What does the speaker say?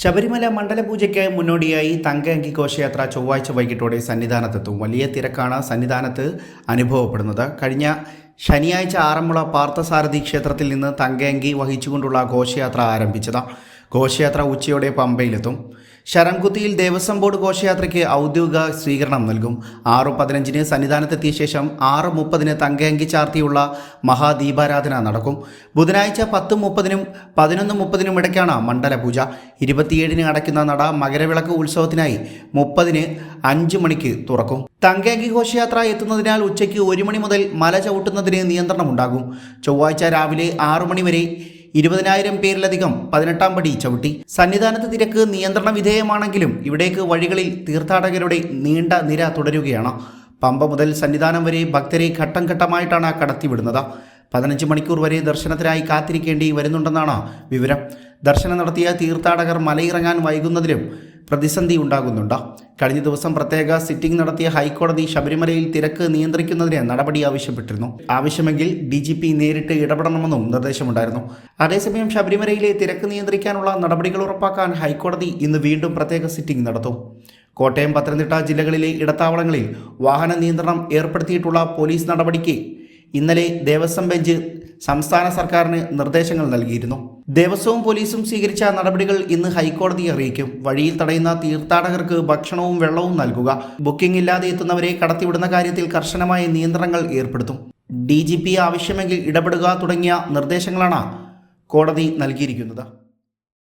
ശബരിമല മണ്ഡലപൂജയ്ക്ക് മുന്നോടിയായി തങ്കയങ്കി ഘോഷയാത്ര ചൊവ്വാഴ്ച വൈകിട്ടോടെ സന്നിധാനത്തെത്തും. വലിയ തിരക്കാണ് സന്നിധാനത്ത് അനുഭവപ്പെടുന്നത്. കഴിഞ്ഞ ശനിയാഴ്ച ആറന്മുള പാർത്ഥസാരഥി ക്ഷേത്രത്തിൽ നിന്ന് തങ്കയങ്കി വഹിച്ചുകൊണ്ടുള്ള ഘോഷയാത്ര ആരംഭിച്ചത്. ഘോഷയാത്ര ഉച്ചയോടെ പമ്പയിലെത്തും. ശരംകുത്തിയിൽ ദേവസ്വം ബോർഡ് ഘോഷയാത്രയ്ക്ക് ഔദ്യോഗിക സ്വീകരണം നൽകും. ആറ് പതിനഞ്ചിന് സന്നിധാനത്തെത്തിയ ശേഷം ആറ് മുപ്പതിന് തങ്കയങ്കി ചാർത്തിയുള്ള മഹാദീപാരാധന നടക്കും. ബുധനാഴ്ച പത്ത് മുപ്പതിനും പതിനൊന്ന് മുപ്പതിനും ഇടയ്ക്കാണ് മണ്ഡലപൂജ. ഇരുപത്തിയേഴിന് അടയ്ക്കുന്ന നട മകരവിളക്ക് ഉത്സവത്തിനായി മുപ്പതിന് അഞ്ച് മണിക്ക് തുറക്കും. തങ്കയങ്കി ഘോഷയാത്ര എത്തുന്നതിനാൽ ഉച്ചയ്ക്ക് ഒരു മണി മുതൽ മല ചവിട്ടുന്നതിന് നിയന്ത്രണമുണ്ടാകും. ചൊവ്വാഴ്ച രാവിലെ ആറു മണി വരെ ഇരുപതിനായിരം പേരിലധികം പതിനെട്ടാം പടി ചവിട്ടി. സന്നിധാനത്ത് തിരക്ക് നിയന്ത്രണ വിധേയമാണെങ്കിലും ഇവിടേക്ക് വഴികളിൽ തീർത്ഥാടകരുടെ നീണ്ട നിര തുടരുകയാണ്. പമ്പ മുതൽ സന്നിധാനം വരെ ഭക്തരെ ഘട്ടം ഘട്ടമായിട്ടാണ് കടത്തിവിടുന്നത്. പതിനഞ്ച് മണിക്കൂർ വരെ ദർശനത്തിനായി കാത്തിരിക്കേണ്ടി വരുന്നുണ്ടെന്നാണ് വിവരം. ദർശനം നടത്തിയ തീർത്ഥാടകർ മലയിറങ്ങാൻ വൈകുന്നതിലും പ്രതിസന്ധി ഉണ്ടാകുന്നുണ്ട്. കഴിഞ്ഞ ദിവസം പ്രത്യേക സിറ്റിംഗ് നടത്തിയ ഹൈക്കോടതി ശബരിമലയിൽ തിരക്ക് നിയന്ത്രിക്കുന്നതിന് നടപടി ആവശ്യപ്പെട്ടിരുന്നു. ആവശ്യമെങ്കിൽ ഡി ജി പി നേരിട്ട് ഇടപെടണമെന്നും നിർദ്ദേശമുണ്ടായിരുന്നു. അതേസമയം ശബരിമലയിലെ തിരക്ക് നിയന്ത്രിക്കാനുള്ള നടപടികൾ ഉറപ്പാക്കാൻ ഹൈക്കോടതി ഇന്ന് വീണ്ടും പ്രത്യേക സിറ്റിംഗ് നടത്തും. കോട്ടയം പത്തനംതിട്ട ജില്ലകളിലെ ഇടത്താവളങ്ങളിൽ വാഹന നിയന്ത്രണം ഏർപ്പെടുത്തിയിട്ടുള്ള പോലീസ് നടപടിക്ക് ഇന്നലെ ദേവസ്വം ബെഞ്ച് സംസ്ഥാന സർക്കാരിന് നിർദ്ദേശങ്ങൾ നൽകിയിരുന്നു. ദേവസ്വവും പോലീസും സ്വീകരിച്ച നടപടികൾ ഇന്ന് ഹൈക്കോടതിയെ അറിയിക്കും. വഴിയിൽ തടയുന്ന തീർത്ഥാടകർക്ക് ഭക്ഷണവും വെള്ളവും നൽകുക. ബുക്കിംഗ് ഇല്ലാതെ എത്തുന്നവരെ കടത്തിവിടുന്ന കാര്യത്തിൽ കർശനമായ നിയന്ത്രണങ്ങൾ ഏർപ്പെടുത്തും. ഡി ആവശ്യമെങ്കിൽ ഇടപെടുക തുടങ്ങിയ നിർദ്ദേശങ്ങളാണ് കോടതി നൽകിയിരിക്കുന്നത്.